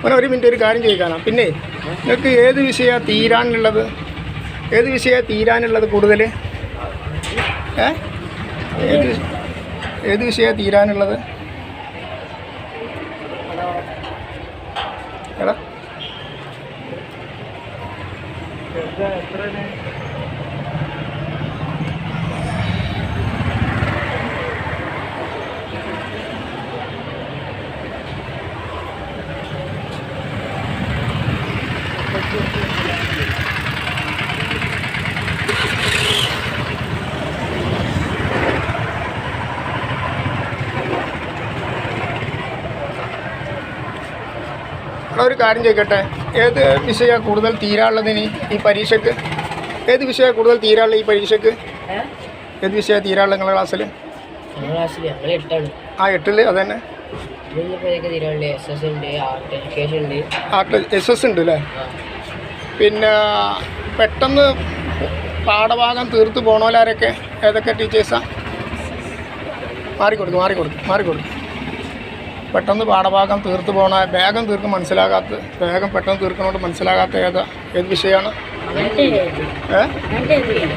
മോനെ ഒരു മിനിറ്റ് ഒരു കാര്യം ചോദിക്കാനാണ് പിന്നെ നിങ്ങൾക്ക് ഏത് വിഷയമാണ് തീരാനുള്ളത്? ഏത് വിഷയമാണ് തീരാനുള്ളത് കൂടുതൽ? ഏ? ഏത് ഏത് വിഷയമാണ് തീരാനുള്ളത്? എടാ. ഒരു കാര്യം ചോദിക്കട്ടെ? ഏത് വിഷയമാണ് കൂടുതൽ തീരാനുള്ളത് ഇനി ഈ പരീക്ഷയ്ക്ക്? ഏത് വിഷയമാണ് കൂടുതൽ തീരാനുള്ളത് ഈ പരീക്ഷയ്ക്ക്? ഏത് വിഷയമാണ് തീരാനുള്ളത് നിങ്ങളുടെ ക്ലാസ്സിൽ ആ എട്ടിൽ അത് തന്നെ ആർട്ട് എസ് എസ് ഉണ്ട് അല്ലേ പിന്നെ പെട്ടെന്ന് പാഠഭാഗം തീർത്ത് പോണോലാരൊക്കെ ഏതൊക്കെ ടീച്ചേഴ്സാണ് മാറിക്കൊടുക്കും മാറിക്കൊടുക്കും മാറിക്കൊടുക്കും. പെട്ടെന്ന് പാഠഭാഗം തീർത്തു പോണ വേഗം തീർക്കും മനസ്സിലാകാത്ത വേഗം പെട്ടെന്ന് തീർക്കണോണ്ട് മനസ്സിലാകാത്ത ഏതാ ഏത് വിഷയമാണ്?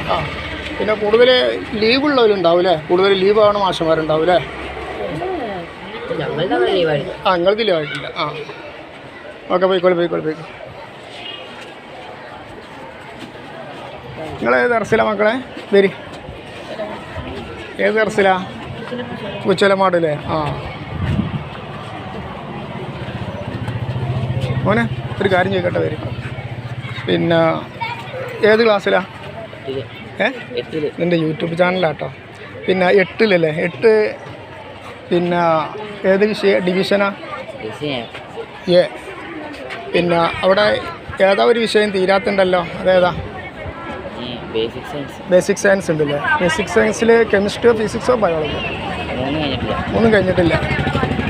ആ. പിന്നെ കൂടുതൽ ലീവുള്ളവരുണ്ടാവും അല്ലേ കൂടുതൽ ലീവ് ആവണ മാഷന്മാരുണ്ടാവും ആ നിങ്ങൾക്ക് ലീവായിട്ടില്ല. ആ. ഓക്കെ പോയിക്കോളൂ പോയിക്കോളൂ പോയിക്കോളൂ. നിങ്ങൾ ഏത് ദർസില മക്കളെ? വരി ഏത് ദർസില കുച്ചലമാടല്ലേ ആ. മോനെ ഒരു കാര്യം ചോദിക്കട്ടെ വരും. പിന്നെ ഏത് ക്ലാസ്സിലാ? ഏ? നിന്റെ യൂട്യൂബ് ചാനലാട്ടോ. പിന്നെ എട്ടിലല്ലേ? എട്ട് പിന്നെ ഏത് വിഷയ ഡിവിഷനാ? ഏ പിന്നെ അവിടെ ഏതാ ഒരു വിഷയം തീരാത്തുണ്ടല്ലോ? അതേതാ? ബേസിക് സയൻസ് ബേസിക് സയൻസ് ഉണ്ടല്ലേ? ബേസിക് സയൻസിൽ കെമിസ്ട്രിയോ ഫിസിക്സോ ബയോളജിയോ ഒന്നും കഴിഞ്ഞിട്ടില്ല. മൂന്നും കഴിഞ്ഞിട്ടില്ല.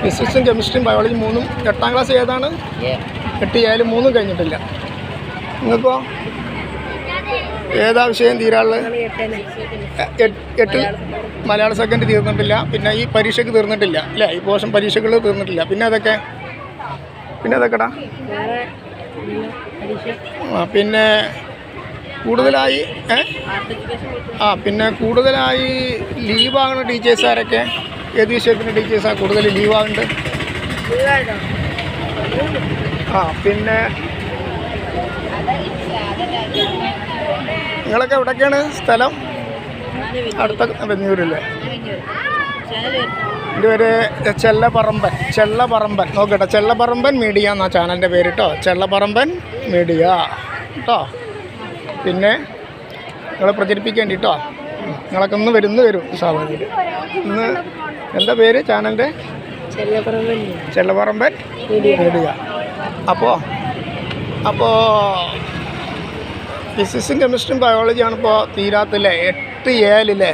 ഫിസിക്സും കെമിസ്ട്രിയും ബയോളജിയും മൂന്നും എട്ടാം ക്ലാസ് ഏതാണ്? എട്ട് മൂന്നും കഴിഞ്ഞിട്ടില്ല. നിങ്ങൾക്കോ? ഏതാ വിഷയം തീരാനുള്ളത്? എട്ട്- എട്ടിൽ മലയാള സെക്കൻഡ് തീർന്നിട്ടില്ല. പിന്നെ ഈ പരീക്ഷയ്ക്ക് തീർന്നിട്ടില്ല അല്ലേ? ഈ പോഷൻ പരീക്ഷകൾ തീർന്നിട്ടില്ല. പിന്നെ അതൊക്കെ? പിന്നെ അതൊക്കെടാ? ആ പിന്നെ കൂടുതലായി ആ പിന്നെ കൂടുതലായി ലീവാകുന്ന ടീച്ചേഴ്സാരൊക്കെ ഏത് വിഷയത്തിന്റെ ടീച്ചേഴ്സാണ് കൂടുതൽ ലീവാകുന്നുണ്ട് ആ പിന്നെ നിങ്ങളൊക്കെ എവിടൊക്കെയാണ് സ്ഥലം? അടുത്ത വെഞ്ഞൂരല്ലേ എന്റെ പേര് ചെല്ലപറമ്പൻ ചെല്ലപറമ്പൻ. നോക്കട്ടെ ചെല്ലപറമ്പൻ മീഡിയ എന്നാ ചാനലിന്റെ പേര് കേട്ടോ ചെല്ലപറമ്പൻ മീഡിയ. കേട്ടോ പിന്നെ നിങ്ങളെ പ്രചരിപ്പിക്കേണ്ടി കേട്ടോ നിങ്ങളൊക്കെ ഒന്ന് വരുന്നു വരും സാധാരണ ഇന്ന് എന്താ പേര് ചാനലിന്റെ? ചെല്ലപറമ്പൻ മീഡിയ. അപ്പോൾ അപ്പോൾ ഫിസിക്സും കെമിസ്ട്രിയും ബയോളജിയാണ് ഇപ്പോൾ തീരാത്തില്ലേ? എട്ട് ഏലില്ലേ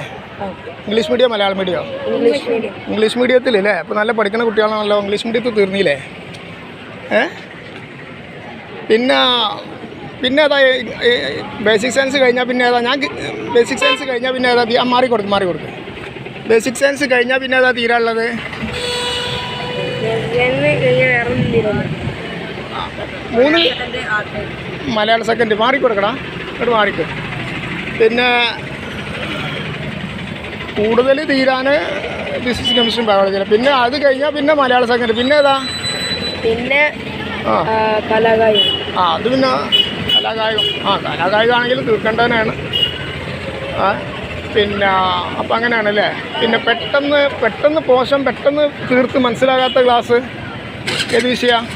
English medium Malayalam medium English മീഡിയത്തിലല്ലേ അപ്പോൾ നല്ല പഠിക്കുന്ന കുട്ടികളാണല്ലോ ഇംഗ്ലീഷ് മീഡിയത്തിൽ തീർന്നില്ലേ? ഏ? പിന്നെ പിന്നെ ഏതാ ബേസിക് സയൻസ് കഴിഞ്ഞാൽ പിന്നെ ഏതാ? ഞാൻ ബേസിക് സയൻസ് കഴിഞ്ഞാൽ പിന്നെ ഏതാ? ആ, മാറി കൊടുക്കും മാറി കൊടുക്കും. ബേസിക് സയൻസ് കഴിഞ്ഞാൽ പിന്നെ ഏതാ തീരാനുള്ളത് മൂന്ന് മലയാള സെക്കൻഡ് മാറിക്കൊടുക്കടാ. ഇങ്ങോട്ട് മാറിക്കും. പിന്നെ കൂടുതൽ തീരാൻ ഫിസിക്സ് കെമിസ്ട്രി ബയോളജി പിന്നെ അത് കഴിഞ്ഞാൽ പിന്നെ മലയാള സെക്കൻഡ് പിന്നെ ഏതാ? പിന്നെ ആ. അത് പിന്നെ കലാകായികം. ആ കലാകായികമാണെങ്കിൽ തീർക്കേണ്ടതന്നെയാണ് ആ പിന്നെ അപ്പം അങ്ങനെയാണല്ലേ? പിന്നെ പെട്ടെന്ന് പെട്ടെന്ന് പോഷം പെട്ടെന്ന് തീർത്ത് മനസ്സിലാകാത്ത ക്ലാസ് ഏത് വിഷയമാണ്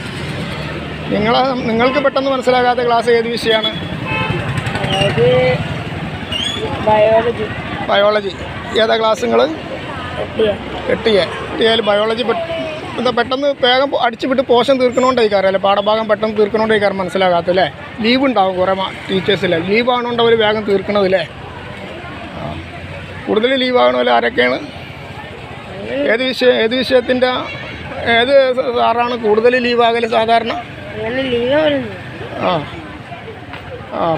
നിങ്ങൾ നിങ്ങൾക്ക് പെട്ടെന്ന് മനസ്സിലാകാത്ത ക്ലാസ് ഏത് വിഷയമാണ്? ബയോളജി ബയോളജി ഏതാ ക്ലാസ് നിങ്ങൾ എട്ടിയ എട്ട് എ. എട്ട് എയിൽ ബയോളജി എന്താ പെട്ടെന്ന് വേഗം അടിച്ചു വിട്ട് പോഷൻ തീർക്കണോണ്ടായിക്കാരം അല്ലേ? പാഠഭാഗം പെട്ടെന്ന് തീർക്കണോണ്ടായിക്കാരം മനസ്സിലാകാത്തല്ലേ ലീവ് ഉണ്ടാവും കുറേ ടീച്ചേഴ്സില്ലേ ലീവ് ആണോണ്ട് അവർ വേഗം തീർക്കണതില്ലേ. കൂടുതൽ ലീവ് ആകണമല്ലോ ആരൊക്കെയാണ്? ഏത് വിഷയം ഏത് വിഷയത്തിന്റെ ഏത് സാറാണ് കൂടുതൽ ലീവ് ആകൽ സാധാരണ? ആ.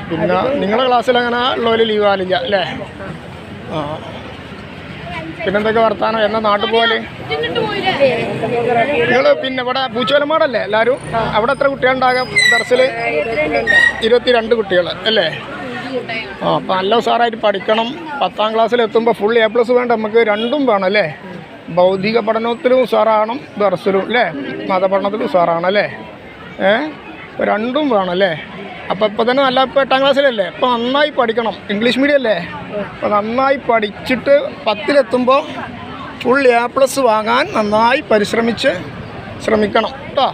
പിന്നെ നിങ്ങളുടെ ക്ലാസ്സിൽ അങ്ങനെ ഉള്ളവർ ലീവ് ആവാനില്ല അല്ലേ? ആ. പിന്നെന്തൊക്കെ വർത്താനം? എന്നാ നാട്ടിൽ പോകാൽ നിങ്ങൾ പിന്നെ ഇവിടെ പൂച്ചോലമാടല്ലേ എല്ലാവരും അവിടെ എത്ര കുട്ടികളുണ്ടാകാം ദർസിൽ ഇരുപത്തിരണ്ട് കുട്ടികൾ അല്ലേ? ആ അപ്പം നല്ല സാറായിട്ട് പഠിക്കണം. പത്താം ക്ലാസ്സിൽ എത്തുമ്പോൾ ഫുൾ എ പ്ലസ് വേണ്ട നമുക്ക് രണ്ടും വേണം അല്ലേ? ഭൗതിക പഠനത്തിലും സാറാണ് ദർസിലും അല്ലേ? മതപഠനത്തിലും സാറാണ് അല്ലേ? ഏ? രണ്ടും വേണം അല്ലേ? അപ്പം ഇപ്പം തന്നെ നല്ല ഇപ്പം എട്ടാം ക്ലാസ്സിലല്ലേ? ഇപ്പം നന്നായി പഠിക്കണം. ഇംഗ്ലീഷ് മീഡിയം അല്ലേ? അപ്പം നന്നായി പഠിച്ചിട്ട് പത്തിലെത്തുമ്പോൾ ഫുൾ എ പ്ലസ് വാങ്ങാൻ നന്നായി പരിശ്രമിച്ച് ശ്രമിക്കണം. കേട്ടോ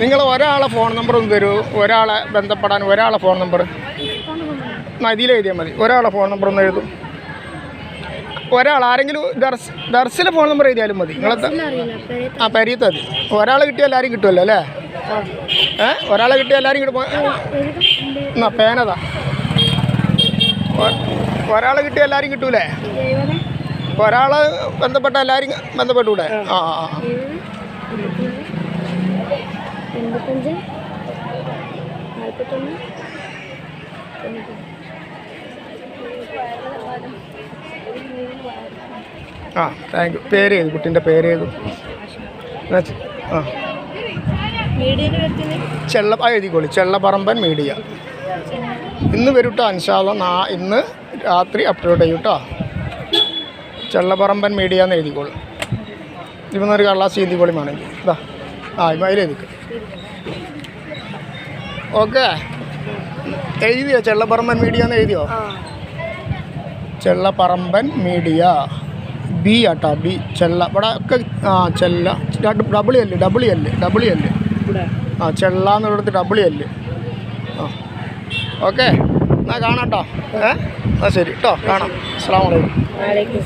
നിങ്ങൾ ഒരാളെ ഫോൺ നമ്പർ ഒന്ന് തരൂ. ഒരാളെ ബന്ധപ്പെടാൻ ഒരാളെ ഫോൺ നമ്പർ നദിയിൽ എഴുതിയാൽ മതി. ഒരാളെ ഫോൺ നമ്പർ ഒന്ന് എഴുതും. ഒരാൾ ആരെങ്കിലും ദർസ് ദർസിലെ ഫോൺ നമ്പർ എഴുതിയാലും മതി. നിങ്ങളെ ആ പരീത്ത മതി. ഒരാളെ കിട്ടിയാൽ ആരും കിട്ടുമല്ലോ അല്ലേ? ഏ? ഒരാളെ കിട്ടിയ എല്ലാവരും ഇങ്ങോട്ട് എന്നാ പേനതാ. ഒരാളെ കിട്ടിയ എല്ലാവരും കിട്ടൂലേ? ഒരാളെ ബന്ധപ്പെട്ട എല്ലാവരും ബന്ധപ്പെട്ടൂടെ ആ. ആ ആ താങ്ക് യു പേര് ചെയ്തു കുട്ടീന്റെ പേര് ചെയ്തു ആ. ചെള്ള ആ എഴുതിക്കോളി. ചെള്ളപ്പറമ്പൻ മീഡിയ. ഇന്ന് വരൂട്ടോ അൻഷാദ നാ ഇന്ന് രാത്രി അപ്ലോഡ് ചെയ്യൂട്ടോ കേട്ടോ ചെള്ളപ്പറമ്പൻ മീഡിയ എന്ന് എഴുതിക്കോളൂ. ഒരു കള്ളാസ് എഴുതിക്കോളി വേണമെങ്കിൽ ഇതാ. ആ അതിൽ എഴുതിക്കും. ഓക്കെ. എഴുതിയോ? ചെള്ളപ്പറമ്പൻ മീഡിയ എന്ന് എഴുതിയോ? ചെള്ളപറമ്പൻ ചെള്ളപ്പറമ്പൻ മീഡിയ. ബി ആട്ടോ ബി. ചെല്ല ഇവിടെ ഒക്കെ ആ ചെല്ല. ഡബിൾ എല്ല് ഡബിൾ എല്ല് ഡബിൾ എല്ല് ആ ചെള്ള ഇവിടുത്തെ ഡബിൾ എല്ല് ആ. ഓക്കെ എന്നാൽ കാണാം കേട്ടോ ഏ? എന്നാൽ ശരി. കേട്ടോ കാണാം. അസ്സാം വലൈക്കും